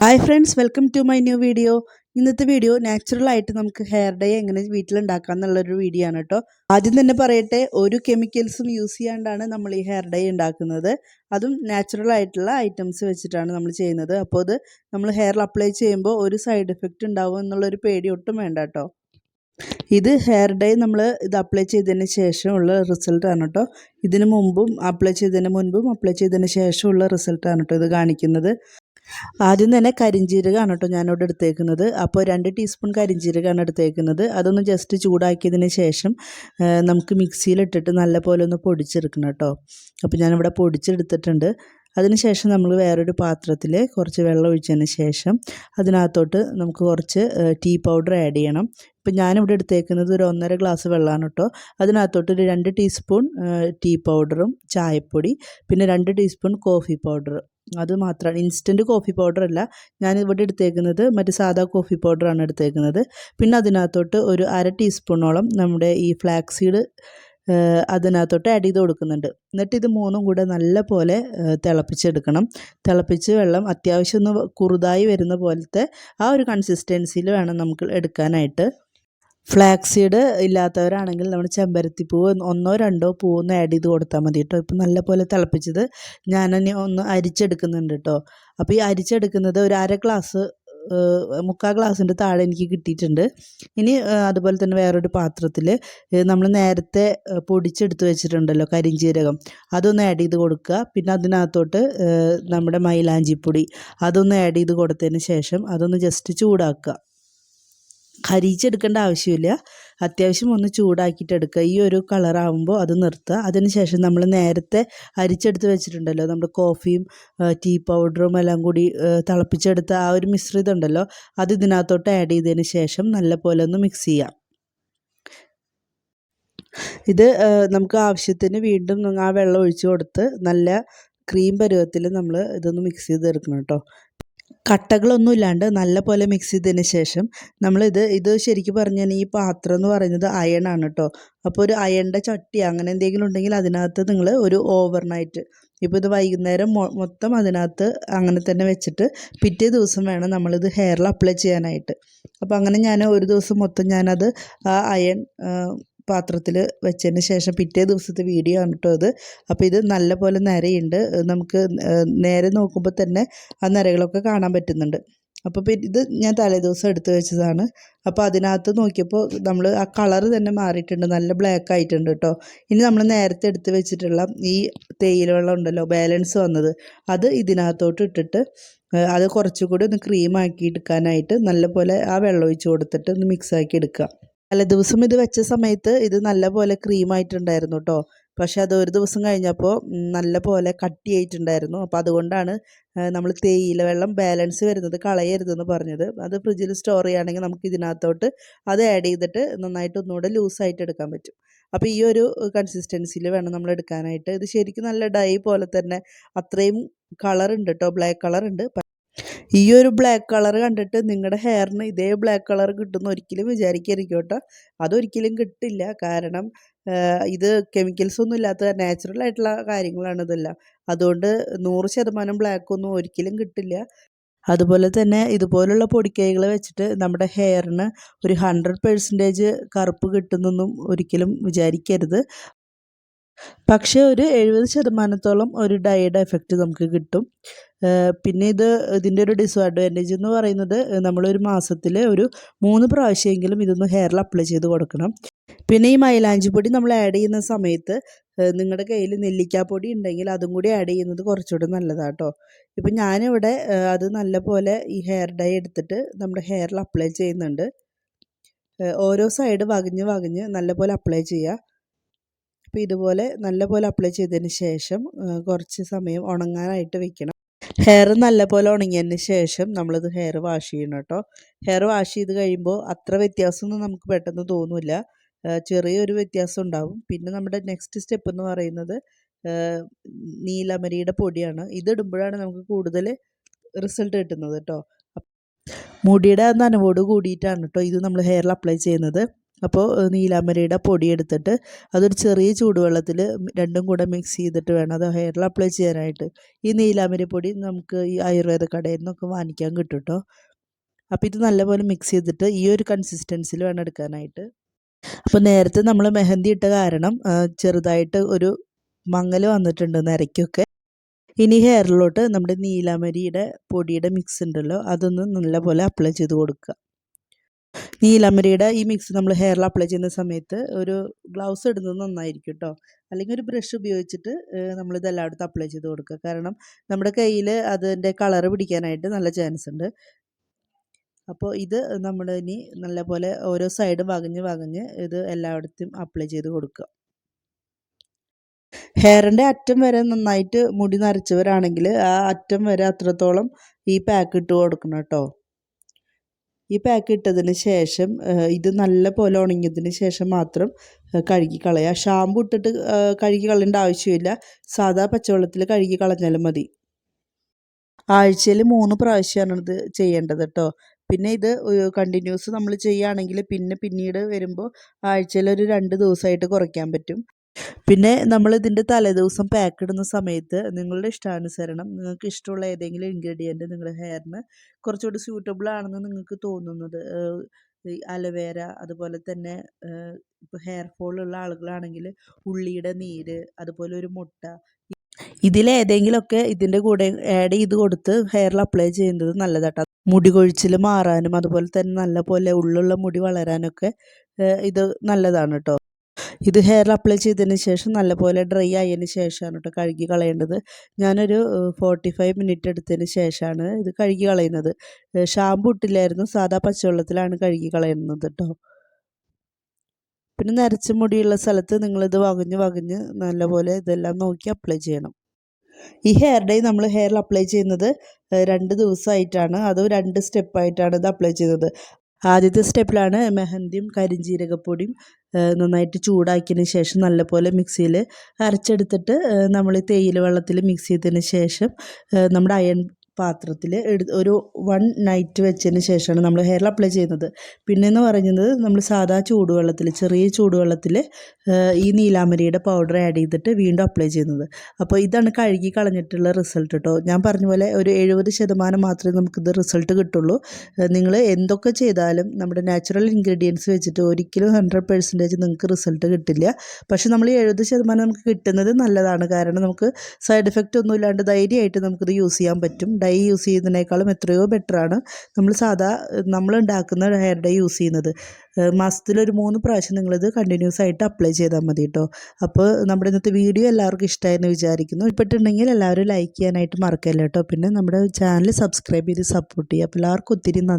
Hi friends welcome to my new video ഇന്നത്തെ video natural ആയിട്ട് നമുക്ക് ഹെയർ ഡൈ എങ്ങനെ വീട്ടിലുണ്ടാക്കാം എന്നുള്ളൊരു വീഡിയോ ആണ് കേട്ടോ ആദ്യം തന്നെ പറയട്ടെ ഒരു കെമിക്കൽസും യൂസ് ചെയ്യാണ്ടാണ് നമ്മൾ ഈ ഹെയർ ഡൈ ഉണ്ടാക്കുന്നത്. അതും നാച്ചുറൽ ആയിട്ടുള്ള ഐറ്റംസ് വെച്ചിട്ടാണ് നമ്മൾ ചെയ്യുന്നത്. അപ്പോൾ അത് നമ്മൾ ഹെയറിൽ അപ്ലൈ ചെയ്യുമ്പോൾ ഒരു സൈഡ് എഫക്റ്റ് ഉണ്ടാവും എന്നുള്ളൊരു പേടി ഒട്ടും വേണ്ട കേട്ടോ ഇത് ഹെയർ ഡൈ നമ്മൾ ഇത് അപ്ലൈ ചെയ്തതിന് ശേഷമുള്ള റിസൾട്ടാണ് കേട്ടോ ഇതിനു മുമ്പും അപ്ലൈ ചെയ്തതിന് മുൻപും അപ്ലൈ ചെയ്തതിന് ശേഷമുള്ള റിസൾട്ടാണ് കേട്ടോ ഇത് കാണിക്കുന്നത്. ആദ്യം തന്നെ കരിഞ്ജീരകമാണ് കേട്ടോ ഞാനിവിടെ എടുത്തേക്കുന്നത്. അപ്പോൾ രണ്ട് ടീസ്പൂൺ കരിഞ്ജീരകമാണ് എടുത്തേക്കുന്നത്. അതൊന്ന് ജസ്റ്റ് ചൂടാക്കിയതിന് ശേഷം നമുക്ക് മിക്സിയിലിട്ടിട്ട് നല്ലപോലെ ഒന്ന് പൊടിച്ചെടുക്കണം കേട്ടോ. അപ്പോൾ ഞാനിവിടെ പൊടിച്ചെടുത്തിട്ടുണ്ട്. അതിനുശേഷം നമ്മൾ വേറൊരു പാത്രത്തിൽ കുറച്ച് വെള്ളം ഒഴിച്ചതിന് ശേഷം അതിനകത്തോട്ട് നമുക്ക് കുറച്ച് ടീ പൗഡർ ആഡ് ചെയ്യണം. ഇപ്പം ഞാനിവിടെ എടുത്തേക്കുന്നത് ഒരു ഒന്നര ഗ്ലാസ് വെള്ളമാണ് കേട്ടോ. അതിനകത്തോട്ട് ഒരു രണ്ട് ടീസ്പൂൺ ടീ പൗഡറും ചായപ്പൊടി പിന്നെ രണ്ട് ടീസ്പൂൺ കോഫി പൗഡർ. അത് മാത്രമാണ് ഇൻസ്റ്റന്റ് കോഫി പൗഡർ അല്ല. ഞാൻ ഇവിടെ എടുത്തേക്കുന്നത് മറ്റു സാധാ കോഫി പൗഡറാണ് എടുത്തേക്കുന്നത്. പിന്നെ അതിനകത്തോട്ട് ഒരു അര ടീസ്പൂണോളം നമ്മുടെ ഈ ഫ്ലാക്സ് സീഡ് അതിനകത്തോട്ട് ആഡ് ചെയ്ത് കൊടുക്കുന്നുണ്ട്. എന്നിട്ട് ഇത് മൂന്നും കൂടെ നല്ല പോലെ തിളപ്പിച്ചെടുക്കണം. തിളപ്പിച്ച് വെള്ളം അത്യാവശ്യം ഒന്ന് കുറുതായി വരുന്ന പോലത്തെ ആ ഒരു കൺസിസ്റ്റൻസിയിൽ വേണം നമുക്ക് എടുക്കാനായിട്ട്. ഫ്ലാക്സ് സീഡ് ഇല്ലാത്തവരാണെങ്കിൽ നമ്മൾ ചെമ്പരത്തി പൂവ് ഒന്നോ രണ്ടോ പൂവൊന്ന് ആഡ് ചെയ്ത് കൊടുത്താൽ മതി കേട്ടോ ഇപ്പം നല്ല പോലെ തിളപ്പിച്ചത് ഞാൻ ഒന്ന് അരിച്ചെടുക്കുന്നുണ്ട് കേട്ടോ അപ്പോൾ ഈ അരിച്ചെടുക്കുന്നത് ഒരു അര ഗ്ലാസ് മുക്കാൽ ഗ്ലാസിന്റെ താഴെ എനിക്ക് കിട്ടിയിട്ടുണ്ട്. ഇനി അതുപോലെ തന്നെ വേറൊരു പാത്രത്തിൽ നമ്മൾ നേരത്തെ പൊടിച്ചെടുത്ത് വെച്ചിട്ടുണ്ടല്ലോ കരിഞ്ചീരകം. അതൊന്ന് ആഡ് ചെയ്ത് കൊടുക്കുക. പിന്നെ അതിനകത്തോട്ട് നമ്മുടെ മൈലാഞ്ചിപ്പൊടി അതൊന്ന് ആഡ് ചെയ്ത് കൊടുത്തതിന് ശേഷം അതൊന്ന് ജസ്റ്റ് ചൂടാക്കുക. കരിയിച്ചെടുക്കേണ്ട ആവശ്യമില്ല. അത്യാവശ്യം ഒന്ന് ചൂടാക്കിയിട്ട് എടുക്കുക ഈ ഒരു കളറാകുമ്പോൾ അത് നിർത്തുക. അതിനുശേഷം നമ്മൾ നേരത്തെ അരിച്ചെടുത്ത് വെച്ചിട്ടുണ്ടല്ലോ. നമ്മുടെ കോഫിയും ടീ പൗഡറും എല്ലാം കൂടി തിളപ്പിച്ചെടുത്ത ആ ഒരു മിശ്രിതം ഉണ്ടല്ലോ അത് ഇതിനകത്തോട്ട് ആഡ് ചെയ്തതിന് ശേഷം നല്ല പോലെ ഒന്ന് മിക്സ് ചെയ്യാം. ഇത് നമുക്ക് ആവശ്യത്തിന് വീണ്ടും ആ വെള്ളം ഒഴിച്ച് കൊടുത്ത് നല്ല ക്രീം പരുവത്തിൽ നമ്മൾ ഇതൊന്ന് മിക്സ് ചെയ്ത് ചെയ്തെടുക്കണം കേട്ടോ. കട്ടകളൊന്നും ഇല്ലാണ്ട് നല്ല പോലെ മിക്സ് ചെയ്തതിന് ശേഷം നമ്മളിത് ഇത് ശരിക്കും പറഞ്ഞാൽ ഈ പാത്രം എന്ന് പറയുന്നത് അയൺ ആണ് കേട്ടോ അപ്പോൾ ഒരു അയണിന്റെ ചട്ടി അങ്ങനെ എന്തെങ്കിലും ഉണ്ടെങ്കിൽ അതിനകത്ത് നിങ്ങൾ ഒരു ഓവർ നൈറ്റ് ഇപ്പോൾ ഇത് വൈകുന്നേരം മൊത്തം അതിനകത്ത് അങ്ങനെ തന്നെ വെച്ചിട്ട് പിറ്റേ ദിവസം വേണം നമ്മളിത് ഹെയറിൽ അപ്ലൈ ചെയ്യാനായിട്ട്. അപ്പോൾ അങ്ങനെ ഞാൻ ഒരു ദിവസം മൊത്തം ഞാനത് ആ അയൺ പാത്രത്തിൽ വെച്ചതിന് ശേഷം പിറ്റേ ദിവസത്തെ വീഡിയോ ആണ് കേട്ടോ അത്. അപ്പോൾ ഇത് നല്ലപോലെ നിരയുണ്ട്. നമുക്ക് നേരെ നോക്കുമ്പോൾ തന്നെ ആ നിരകളൊക്കെ കാണാൻ പറ്റുന്നുണ്ട്. അപ്പോൾ ഇത് ഞാൻ തലേദിവസം എടുത്തു വെച്ചതാണ്. അപ്പോൾ അതിനകത്ത് നോക്കിയപ്പോൾ നമ്മൾ ആ കളർ തന്നെ മാറിയിട്ടുണ്ട്. നല്ല ബ്ലാക്ക് ആയിട്ടുണ്ട് കേട്ടോ. ഇനി നമ്മൾ നേരത്തെ എടുത്ത് വെച്ചിട്ടുള്ള ഈ തേയില വെള്ളം ഉണ്ടല്ലോ ബാലൻസ് വന്നത് അത് ഇതിനകത്തോട്ട് ഇട്ടിട്ട് അത് കുറച്ചുകൂടി ഒന്ന് ക്രീമാക്കി എടുക്കാനായിട്ട് നല്ലപോലെ ആ വെള്ളം ഒഴിച്ച് കൊടുത്തിട്ട് ഒന്ന് മിക്സാക്കി എടുക്കുക. തലേ ദിവസം ഇത് വെച്ച സമയത്ത് ഇത് നല്ലപോലെ ക്രീമായിട്ടുണ്ടായിരുന്നു കേട്ടോ പക്ഷെ അത് ഒരു ദിവസം കഴിഞ്ഞപ്പോൾ നല്ലപോലെ നല്ല പോലെ കട്ടിയായിട്ടുണ്ടായിരുന്നു. അപ്പോൾ അതുകൊണ്ടാണ് നമ്മൾ തേയില വെള്ളം ബാലൻസ് വരുന്നത് കളയരുതെന്ന് പറഞ്ഞത്. അത് ഫ്രിഡ്ജിൽ സ്റ്റോർ ചെയ്യുകയാണെങ്കിൽ നമുക്ക് ഇതിനകത്തോട്ട് അത് ആഡ് ചെയ്തിട്ട് നന്നായിട്ട് ഒന്നുകൂടെ ലൂസായിട്ട് എടുക്കാൻ പറ്റും. അപ്പോൾ ഈ ഒരു കൺസിസ്റ്റൻസിയിൽ വേണം നമ്മൾ എടുക്കാനായിട്ട്. ഇത് ശരിക്കും നല്ല ഡൈ പോലെ തന്നെ അത്രയും കളറുണ്ട് കേട്ടോ ബ്ലാക്ക് കളറുണ്ട്. ഈ ഒരു ബ്ലാക്ക് കളർ കണ്ടിട്ട് നിങ്ങളുടെ ഹെയറിന് ഇതേ ബ്ലാക്ക് കളർ കിട്ടുമെന്ന് ഒരിക്കലും വിചാരിക്കരുത് അതൊരിക്കലും കിട്ടില്ല. കാരണം ഇത് കെമിക്കൽസ് ഒന്നും ഇല്ലാത്ത നാച്ചുറൽ ആയിട്ടുള്ള കാര്യങ്ങളാണ് ഇതെല്ലാം. അതുകൊണ്ട് നൂറ് ശതമാനം ബ്ലാക്ക് ഒന്നും ഒരിക്കലും കിട്ടില്ല. അതുപോലെ തന്നെ ഇതുപോലുള്ള പൊടിക്കൈകൾ വെച്ചിട്ട് നമ്മുടെ ഹെയറിന് ഒരു ഹൺഡ്രഡ് പെർസെന്റേജ് കറുപ്പ് കിട്ടുന്നൊന്നും ഒരിക്കലും വിചാരിക്കരുത്. പക്ഷേ ഒരു എഴുപത് ശതമാനത്തോളം ഒരു ഡൈയുടെ എഫക്റ്റ് നമുക്ക് കിട്ടും. പിന്നെ ഇത് ഇതിന്റെ ഒരു ഡിസ്അഡ്വാന്റേജ് എന്ന് പറയുന്നത് നമ്മളൊരു മാസത്തിൽ ഒരു മൂന്ന് പ്രാവശ്യമെങ്കിലും ഇതൊന്ന് ഹെയറിൽ അപ്ലൈ ചെയ്ത് കൊടുക്കണം. പിന്നെ ഈ മൈലാഞ്ചിപ്പൊടി നമ്മൾ ആഡ് ചെയ്യുന്ന സമയത്ത് നിങ്ങളുടെ കയ്യിൽ നെല്ലിക്കാപ്പൊടി ഉണ്ടെങ്കിൽ അതും കൂടി ആഡ് ചെയ്യുന്നത് കുറച്ചുകൂടെ നല്ലതാട്ടോ. ഇപ്പം ഞാനിവിടെ അത് നല്ല പോലെ ഈ ഹെയർ ഡൈ എടുത്തിട്ട് നമ്മുടെ ഹെയറിൽ അപ്ലൈ ചെയ്യുന്നുണ്ട്. ഓരോ സൈഡ് വകഞ്ഞ് വകഞ്ഞ് നല്ല പോലെ അപ്ലൈ ചെയ്യുക അപ്പോൾ ഇതുപോലെ നല്ല പോലെ അപ്ലൈ ചെയ്തതിന് ശേഷം കുറച്ച് സമയം ഉണങ്ങാനായിട്ട് വെക്കണം. ഹെയർ നല്ലപോലെ ഉണങ്ങിയതിന് ശേഷം നമ്മളിത് ഹെയർ വാഷ് ചെയ്യണം കേട്ടോ. ഹെയർ വാഷ് ചെയ്ത് കഴിയുമ്പോൾ അത്ര വ്യത്യാസമൊന്നും നമുക്ക് പെട്ടെന്ന് തോന്നില്ല. ചെറിയൊരു വ്യത്യാസം ഉണ്ടാവും. പിന്നെ നമ്മുടെ നെക്സ്റ്റ് സ്റ്റെപ്പ് എന്ന് പറയുന്നത് നീലമരിയുടെ പൊടിയാണ്. ഇതിടുമ്പോഴാണ് നമുക്ക് കൂടുതൽ റിസൾട്ട് കിട്ടുന്നത് കേട്ടോ. മുടിയുടെ നനവോട് കൂടിയിട്ടാണ് കേട്ടോ ഇത് നമ്മൾ ഹെയറിൽ അപ്ലൈ ചെയ്യുന്നത്. അപ്പോൾ നീലാമരയുടെ പൊടി എടുത്തിട്ട് അതൊരു ചെറിയ ചൂടുവെള്ളത്തിൽ രണ്ടും കൂടെ മിക്സ് ചെയ്തിട്ട് വേണം അത് ഹെയറിൽ അപ്ലൈ ചെയ്യാനായിട്ട്. ഈ നീലാമരി പൊടി നമുക്ക് ഈ ആയുർവേദ കടയിൽ നിന്നൊക്കെ വാങ്ങിക്കാൻ കിട്ടും കേട്ടോ അപ്പോൾ ഇത് നല്ലപോലെ മിക്സ് ചെയ്തിട്ട് ഈ ഒരു കൺസിസ്റ്റൻസിൽ വേണം എടുക്കാനായിട്ട്. അപ്പോൾ നേരത്തെ നമ്മൾ മെഹന്തി ഇട്ട കാരണം ചെറുതായിട്ട് ഒരു മങ്ങൽ വന്നിട്ടുണ്ട് നരയ്ക്കൊക്കെ. ഇനി ഹെയറിലോട്ട് നമ്മുടെ നീലാമരിയുടെ പൊടിയുടെ മിക്സ് ഉണ്ടല്ലോ അതൊന്ന് നല്ലപോലെ അപ്ലൈ ചെയ്ത് കൊടുക്കുക. നീലമരിയുടെ ഈ മിക്സ് നമ്മൾ ഹെയറിൽ അപ്ലൈ ചെയ്യുന്ന സമയത്ത് ഒരു ഗ്ലൗസ് ഇടുന്നത് നന്നായിരിക്കും കേട്ടോ അല്ലെങ്കിൽ ഒരു ബ്രഷ് ഉപയോഗിച്ചിട്ട് നമ്മളിത് എല്ലായിടത്തും അപ്ലൈ ചെയ്ത് കൊടുക്കുക. കാരണം നമ്മുടെ കയ്യിൽ അതിന്റെ കളറ് പിടിക്കാനായിട്ട് നല്ല ചാൻസ് ഉണ്ട്. അപ്പോൾ ഇത് നമ്മൾ ഇനി നല്ലപോലെ ഓരോ സൈഡും വകഞ്ഞ് വകഞ്ഞ് ഇത് എല്ലായിടത്തും അപ്ലൈ ചെയ്ത് കൊടുക്കുക. ഹെയറിന്റെ അറ്റം വരെ നന്നായിട്ട് മുടി നരച്ചവരാണെങ്കിൽ ആ അറ്റം വരെ അത്രത്തോളം ഈ പാക്ക് ഇട്ട് കൊടുക്കണം കേട്ടോ ഈ പാക്ക് ഇട്ടതിന് ശേഷം ഇത് നല്ല പോലെ ഉണങ്ങിയതിന് ശേഷം മാത്രം കഴുകി കളയുക ഷാമ്പു ഇട്ടിട്ട് കഴുകി കളയേണ്ട ആവശ്യമില്ല. സാധാ പച്ചവെള്ളത്തിൽ കഴുകി കളഞ്ഞാലും മതി. ആഴ്ചയിൽ മൂന്ന് പ്രാവശ്യമാണ് ഇത് ചെയ്യേണ്ടത് കേട്ടോ പിന്നെ ഇത് കണ്ടിന്യൂസ് നമ്മൾ ചെയ്യുകയാണെങ്കിൽ പിന്നെ പിന്നീട് വരുമ്പോൾ ആഴ്ചയിൽ ഒരു രണ്ട് ദിവസമായിട്ട് കുറയ്ക്കാൻ പറ്റും. പിന്നെ നമ്മൾ ഇതിന്റെ തലേദിവസം പാക്ക് ഇടുന്ന സമയത്ത് നിങ്ങളുടെ ഇഷ്ടാനുസരണം നിങ്ങൾക്ക് ഇഷ്ടമുള്ള ഏതെങ്കിലും ഇൻഗ്രീഡിയന്റ് നിങ്ങളുടെ ഹെയറിന് കുറച്ചുകൂടി സ്യൂട്ടബിൾ ആണെന്ന് നിങ്ങൾക്ക് തോന്നുന്നത്. അലവേര അതുപോലെ തന്നെ ഇപ്പോൾ ഹെയർ ഫോൾ ഉള്ള ആളുകളാണെങ്കിൽ ഉള്ളിയുടെ നീര് അതുപോലെ ഒരു മുട്ട ഇതിലേതെങ്കിലുമൊക്കെ ഇതിന്റെ കൂടെ ആഡ് ചെയ്ത് കൊടുത്ത് ഹെയറിൽ അപ്ലൈ ചെയ്യുന്നത് നല്ലതാട്ടോ. മുടി കൊഴിച്ചിൽ മാറാനും അതുപോലെ തന്നെ നല്ല പോലെ ഉള്ളുള്ള മുടി വളരാനൊക്കെ ഇത് നല്ലതാണ് കേട്ടോ ഇത് ഹെയർ അപ്ലൈ ചെയ്തതിന് ശേഷം നല്ലപോലെ ഡ്രൈ ആയതിന് ശേഷമാണ് കേട്ടോ കഴുകി കളയേണ്ടത്. ഞാനൊരു ഫോർട്ടി ഫൈവ് മിനിറ്റ് എടുത്തതിന് ശേഷമാണ് ഇത് കഴുകി കളയുന്നത്. ഷാമ്പു ഇട്ടില്ലായിരുന്നു സാധാ പച്ചവെള്ളത്തിലാണ് കഴുകി കളയുന്നത് കേട്ടോ പിന്നെ നരച്ച മുടിയുള്ള സ്ഥലത്ത് നിങ്ങളിത് വകഞ്ഞ് വകഞ്ഞ് നല്ലപോലെ ഇതെല്ലാം നോക്കി അപ്ലൈ ചെയ്യണം. ഈ ഹെയർ ഡൈ നമ്മൾ ഹെയറിൽ അപ്ലൈ ചെയ്യുന്നത് രണ്ട് ദിവസമായിട്ടാണ്. അത് രണ്ട് സ്റ്റെപ്പായിട്ടാണ് ഇത് അപ്ലൈ ചെയ്യുന്നത്. ആദ്യത്തെ സ്റ്റെപ്പിലാണ് മെഹന്തിയും കരിഞ്ജീരകപ്പൊടിയും നന്നായിട്ട് ചൂടാക്കിയതിന് ശേഷം നല്ലപോലെ മിക്സിയിൽ അരച്ചെടുത്തിട്ട് നമ്മൾ തേയില വെള്ളത്തിൽ മിക്സ് ചെയ്തതിന് ശേഷം നമ്മുടെ അയൺ പാത്രത്തിൽ ഒരു വൺ നൈറ്റ് വെച്ചതിന് ശേഷമാണ് നമ്മൾ ഹെയറിൽ അപ്ലൈ ചെയ്യുന്നത്. പിന്നെയെന്ന് പറയുന്നത് നമ്മൾ സാധാ ചൂടുവെള്ളത്തിൽ ചെറിയ ചൂടുവെള്ളത്തിൽ ഈ നീലാമരിയുടെ പൗഡർ ആഡ് ചെയ്തിട്ട് വീണ്ടും അപ്ലൈ ചെയ്യുന്നത്. അപ്പോൾ ഇതാണ് കഴുകി കളഞ്ഞിട്ടുള്ള റിസൾട്ട് കേട്ടോ ഞാൻ പറഞ്ഞ പോലെ ഒരു എഴുപത് ശതമാനം മാത്രമേ നമുക്കിത് റിസൾട്ട് കിട്ടുള്ളൂ. നിങ്ങൾ എന്തൊക്കെ ചെയ്താലും നമ്മുടെ നാച്ചുറൽ ഇൻഗ്രീഡിയൻസ് വെച്ചിട്ട് ഒരിക്കലും ഹൺഡ്രഡ് പെർസെന്റേജ് നിങ്ങൾക്ക് റിസൾട്ട് കിട്ടില്ല. പക്ഷേ നമ്മൾ ഈ എഴുപത് ശതമാനം നമുക്ക് കിട്ടുന്നത് നല്ലതാണ്. കാരണം നമുക്ക് സൈഡ് എഫക്റ്റ് ഒന്നും ഇല്ലാണ്ട് ധൈര്യമായിട്ട് നമുക്കിത് യൂസ് ചെയ്യാൻ പറ്റും. ഡൈ യൂസ് ചെയ്യുന്നതിനേക്കാളും എത്രയോ ബെറ്ററാണ് നമ്മൾ സാധാ നമ്മൾ ഉണ്ടാക്കുന്ന ഹെയർ ഡൈ യൂസ് ചെയ്യുന്നത്. മാസത്തിലൊരു മൂന്ന് പ്രാവശ്യം നിങ്ങളിത് കണ്ടിന്യൂസ് ആയിട്ട് അപ്ലൈ ചെയ്താൽ മതി കേട്ടോ അപ്പോൾ നമ്മുടെ ഇന്നത്തെ വീഡിയോ എല്ലാവർക്കും ഇഷ്ടമായെന്ന് വിചാരിക്കുന്നു. ഇപ്പോഴുണ്ടെങ്കിൽ എല്ലാവരും ലൈക്ക് ചെയ്യാനായിട്ട് മറക്കല്ല കേട്ടോ പിന്നെ നമ്മുടെ ചാനൽ സബ്സ്ക്രൈബ് ചെയ്ത് സപ്പോർട്ട് ചെയ്യുക. അപ്പോൾ എല്ലാവർക്കും ഒത്തിരി നന്ദി.